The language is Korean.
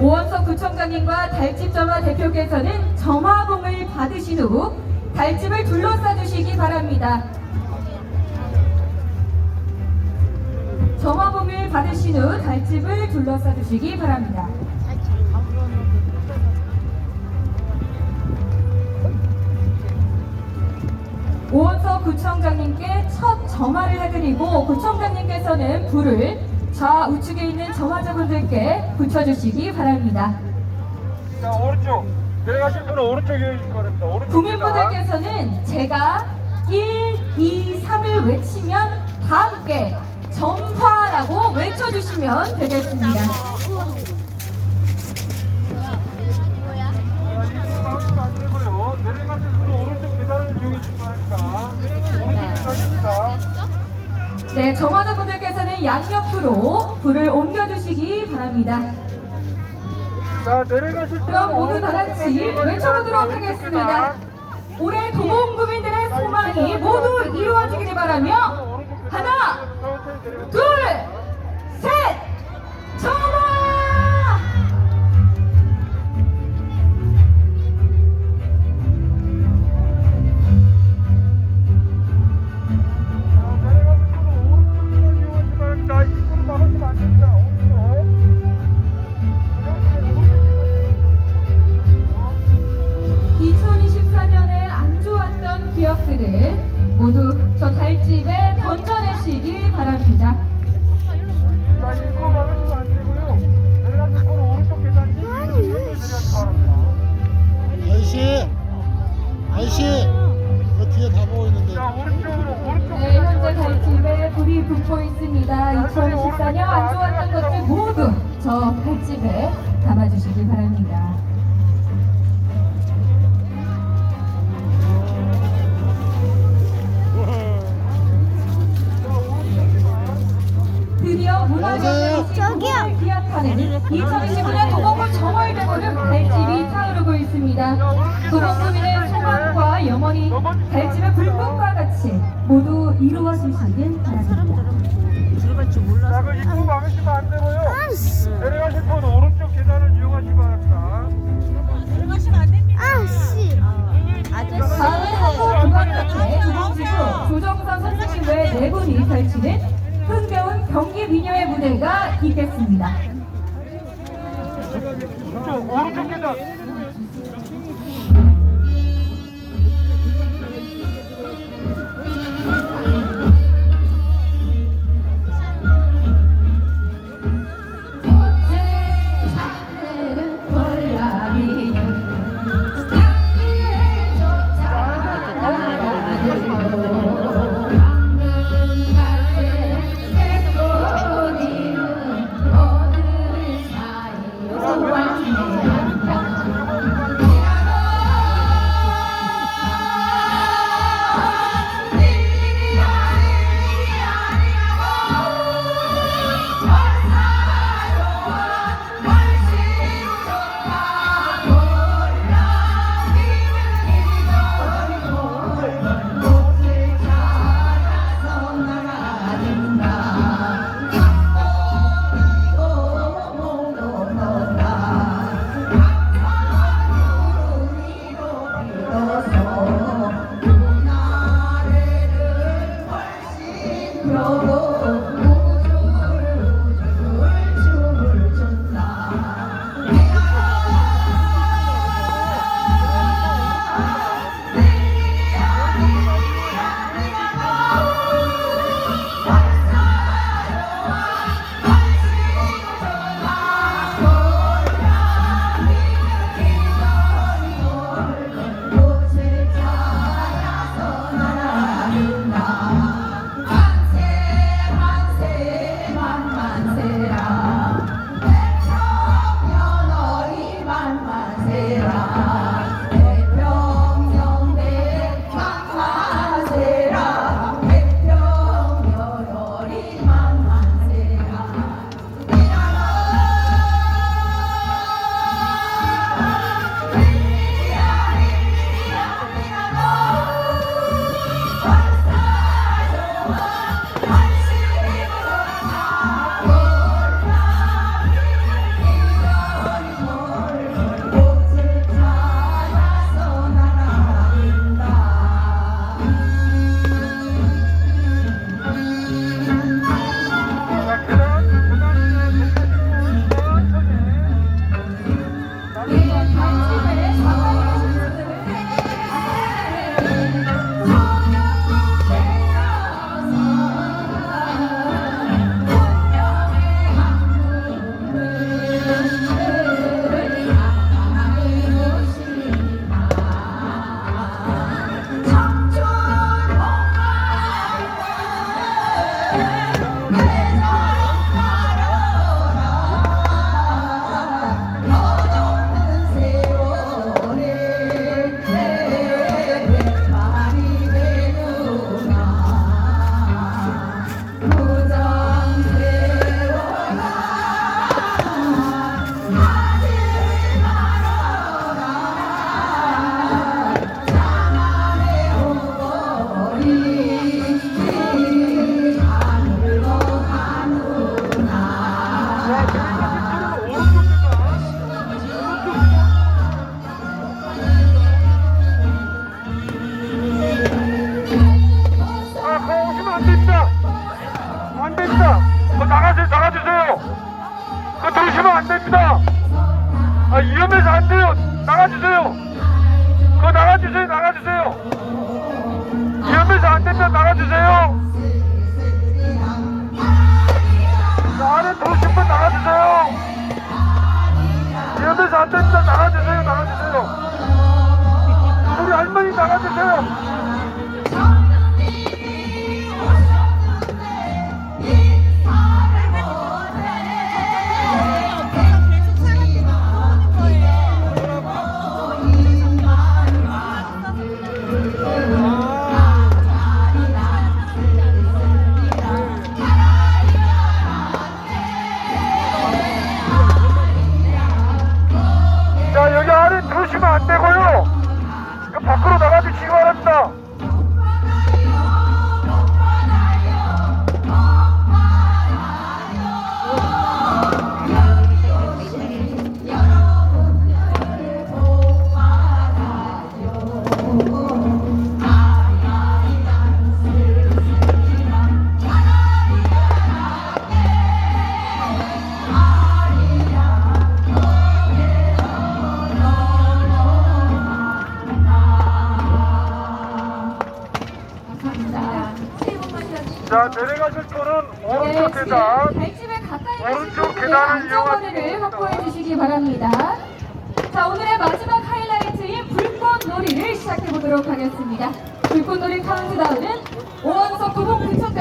오원석 구청장님과 달집 점화 대표께서는 점화봉을 받으신 후 달집을 둘러싸 주시기 바랍니다. 점화봉을 받으신 후 달집을 둘러싸 주시기 바랍니다. 오원석 구청장님께 첫 점화를 해드리고 구청장님께서는 불을 좌우측에 있는 점화자분들께 붙여주시기 바랍니다. 자 오른쪽 내려가실 분은 오른쪽 이어주실 바랍니다 오른쪽 국민분들께서는 제가 1, 2, 3을 외치면 다 함께 점화라고 외쳐주시면 되겠습니다. 마우스 안 되고요 내려가실 분은 오른쪽 계단을 이용해 주실 바랍니다 오른쪽 계단입니다 네, 점화자분 들께서는 양옆으로 불을 옮겨주시기 바랍니다. 자 내려가실 그럼 모두 다 같이 외쳐보도록 하겠습니다. 올해 도봉구민들의 소망이 모두 이루어지기를 바라며 하나, 둘, 셋, 점 불이 붙고 있습니다. 2024년 안 좋았던 것들 모두 저 달집에 담아주시기 바랍니다. 드디어 문화적 공을 기약하는 2025년 도봉구 정월대보름 달집이 타오르고 있습니다. 도봉구민의 영원히 달집의 불꽃과 같이 모두 이루어지시길 바랍니다. 자, 그 입구 막으시면 안 되고요. 내려가실 분 오른쪽 계단을 이용하시기 바랍니다. 다음은 한국 국악단체 조정지구 조정선 선생님 외 네 분이 펼치는 흥겨운 경기 미녀의 무대가 있겠습니다. 오른쪽 계단. Oh, 위험해서 안 됩니다. 나가주세요, 나가주세요. 우리 할머니 나가주세요. 가실 분은 네, 오른쪽 지금 계단. 발집에 가까이 오른쪽 계단을 이용하시기 확보해 주시기 바랍니다. 자, 오늘의 마지막 하이라이트인 불꽃놀이를 시작해 보도록 하겠습니다. 불꽃놀이 카운트다운은 오원석 도봉 근처까지